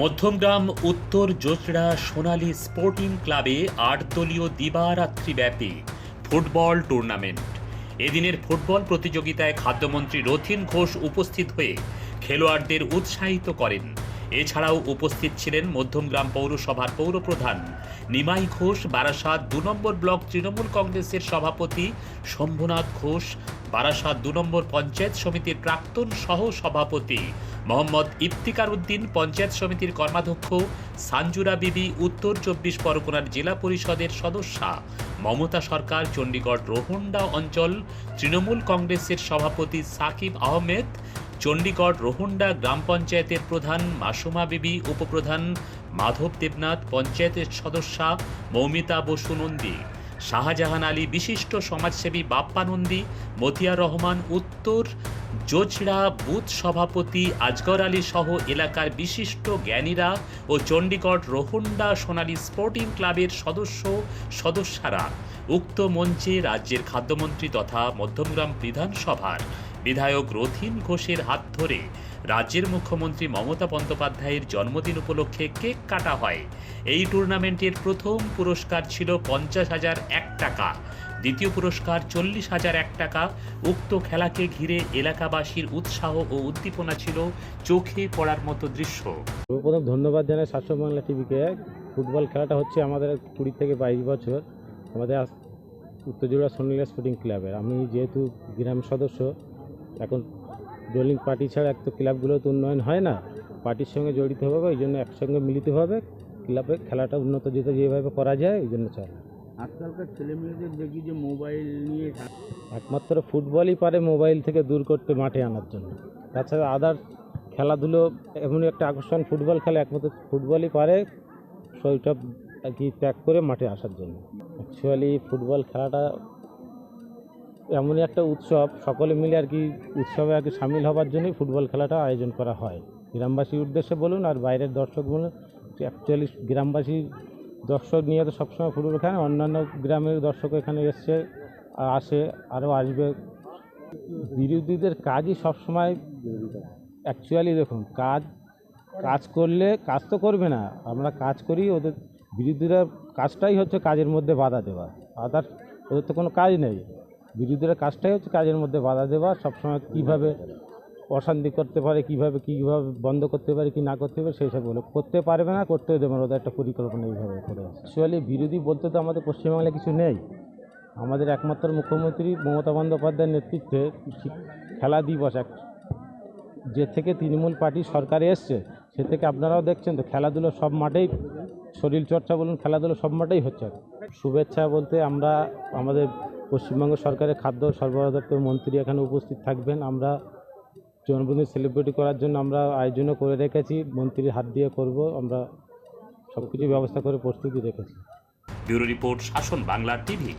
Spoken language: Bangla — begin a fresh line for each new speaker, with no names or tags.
মধ্যমগ্রাম, উত্তর জোচড়া সোনালী স্পোর্টিং ক্লাবে আট দলীয় দিবারাত্রিব্যাপী ফুটবল টুর্নামেন্ট। এদিনের ফুটবল প্রতিযোগিতায় খাদ্যমন্ত্রী রথিন ঘোষ উপস্থিত হয়ে খেলোয়াড়দের উৎসাহিত করেন। এছাড়াও উপস্থিত ছিলেন মধ্যমগ্রাম পৌরসভার পৌরপ্রধান নিমাই ঘোষ, বারাসাত দু নম্বর ব্লক তৃণমূল কংগ্রেসের সভাপতি শম্ভুনাথ ঘোষ, বারাসাত দু নম্বর পঞ্চায়েত সমিতির প্রাক্তন সহ সভাপতি মোহাম্মদ ইফতিকার উদ্দিন পঞ্চায়েত সমিতির কর্মাধ্যক্ষ সাঞ্জুরা বিবি, উত্তর চব্বিশ পরগনার জেলা পরিষদের সদস্যা, মমতা সরকার, চণ্ডীগড় রোহন্ডা অঞ্চল, তৃণমূল কংগ্রেসের সভাপতি সাকিব আহমেদ, চণ্ডীগড় রোহন্ডা গ্রাম পঞ্চায়েতের প্রধান মাসুমা বিবি, উপপ্রধান মাধব দেবনাথ পঞ্চায়েতের সদস্যা মৌমিতা বসু নন্দী, শাহজাহান আলী বিশিষ্ট সমাজসেবী বাপ্পা নন্দী, মতিয়া রহমান উত্তর জোচড়া বুথ সভাপতি আজগর আলী সহ এলাকার বিশিষ্ট জ্ঞানীরা ও চণ্ডীগড় রোহন্ডা সোনালী স্পোর্টিং ক্লাবের সদস্য সদস্যরা উক্ত মঞ্চে রাজ্যের খাদ্যমন্ত্রী তথা মধ্যমগ্রাম বিধানসভার বিধায়ক রথিন ঘোষের হাত ধরে রাজ্যের মুখ্যমন্ত্রী মমতা বন্দ্যোপাধ্যায়ের জন্মদিন উপলক্ষে কেক কাটা হয়। এই টুর্নামেন্টের প্রথম পুরস্কার ছিল পঞ্চাশ হাজার এক টাকা। দ্বিতীয় পুরস্কার চল্লিশ হাজার এক টাকা। উক্ত খেলাকে ঘিরে এলাকাবাসীর উৎসাহ ও উদ্দীপনা ছিল চোখে পড়ার মতো দৃশ্য।
সর্বপ্রথম ধন্যবাদ জানাই সাতশো বাংলা টিভিকে। ফুটবল খেলাটা হচ্ছে আমাদের কুড়ি থেকে বাইশ বছর। আমাদের উত্তরজোড়া সোনালিয়া স্পোর্টিং ক্লাবের। আমি যেহেতু গ্রাম সদস্য, এখন রোলিং পার্টি ছাড়া এক তো ক্লাবগুলো তো উন্নয়ন হয় না। পার্টির সঙ্গে জড়িত হবে ওই জন্য একসঙ্গে মিলিত হবে। ক্লাবে খেলাটা উন্নত যেতে যেভাবে করা যায় ওই জন্য চাই।
আজকালকার ছেলে মেয়েদের দেখি যে মোবাইল নিয়ে
একমাত্র ফুটবলই পারে মোবাইল থেকে দূর করতে মাঠে আনার জন্য। তাছাড়া আদার খেলাধুলো এমনই একটা আকর্ষণ, ফুটবল খেলা একমাত্র ফুটবলই পারে শৈশব আর কি ত্যাগ করে মাঠে আসার জন্য। অ্যাকচুয়ালি ফুটবল খেলাটা এমনই একটা উৎসব, সকলে মিলে আর কি উৎসবে আর কি সামিল হবার জন্যই ফুটবল খেলাটা আয়োজন করা হয়। গ্রামবাসীর উদ্দেশ্যে বলুন আর বাইরের দর্শক বলুন অ্যাকচুয়ালি গ্রামবাসী দর্শক নিয়ে তো সবসময় ফুটবল খেলে অন্যান্য গ্রামের দর্শক এখানে এসছে আসে, আরও আসবে। বিরোধীদের কাজই সবসময় অ্যাকচুয়ালি দেখুন, কাজ কাজ করলে কাজ তো করবে না। আমরা কাজ করি, ওদের বিরোধীরা কাজটাই হচ্ছে কাজের মধ্যে বাধা দেওয়া। আদার, ওদের তো কোনো কাজ নেই। বিরোধীরা কাজটাই হচ্ছে কাজের মধ্যে বাধা দেওয়া, সবসময় কীভাবে অশান্তি করতে পারে, কীভাবে কীভাবে বন্ধ করতে পারে, কি না করতে পারে, সেই সব বলে। করতে পারবে না করতেও দেবে না, ওদের একটা পরিকল্পনা এইভাবে করে অ্যাকচুয়ালি বিরোধী বলতে তো আমাদের পশ্চিমবাংলায় কিছু নেই। আমাদের একমাত্র মুখ্যমন্ত্রী মমতা বন্দ্যোপাধ্যায়ের নেতৃত্বে খেলা দিবস এক, যে থেকে তৃণমূল পার্টি সরকারে এসছে, সে থেকে আপনারাও দেখছেন তো, খেলাধুলো সব মাঠেই শরীর চর্চা বলুন, খেলাধুলো সব মাঠেই হচ্ছে। শুভেচ্ছা বলতে আমরা আমাদের পশ্চিমবঙ্গ সরকারের খাদ্য সরবরাহ দপ্তর মন্ত্রী এখানে উপস্থিত থাকবেন। আমরা জন্মদিন সেলিব্রেট করার জন্য আমরা আয়োজনও করে রেখেছি, মন্ত্রীর হাত দিয়ে করব, আমরা সব কিছু ব্যবস্থা করে প্রস্তুতি রেখেছি।
ব্যুরো রিপোর্ট, শাসন বাংলা টিভি।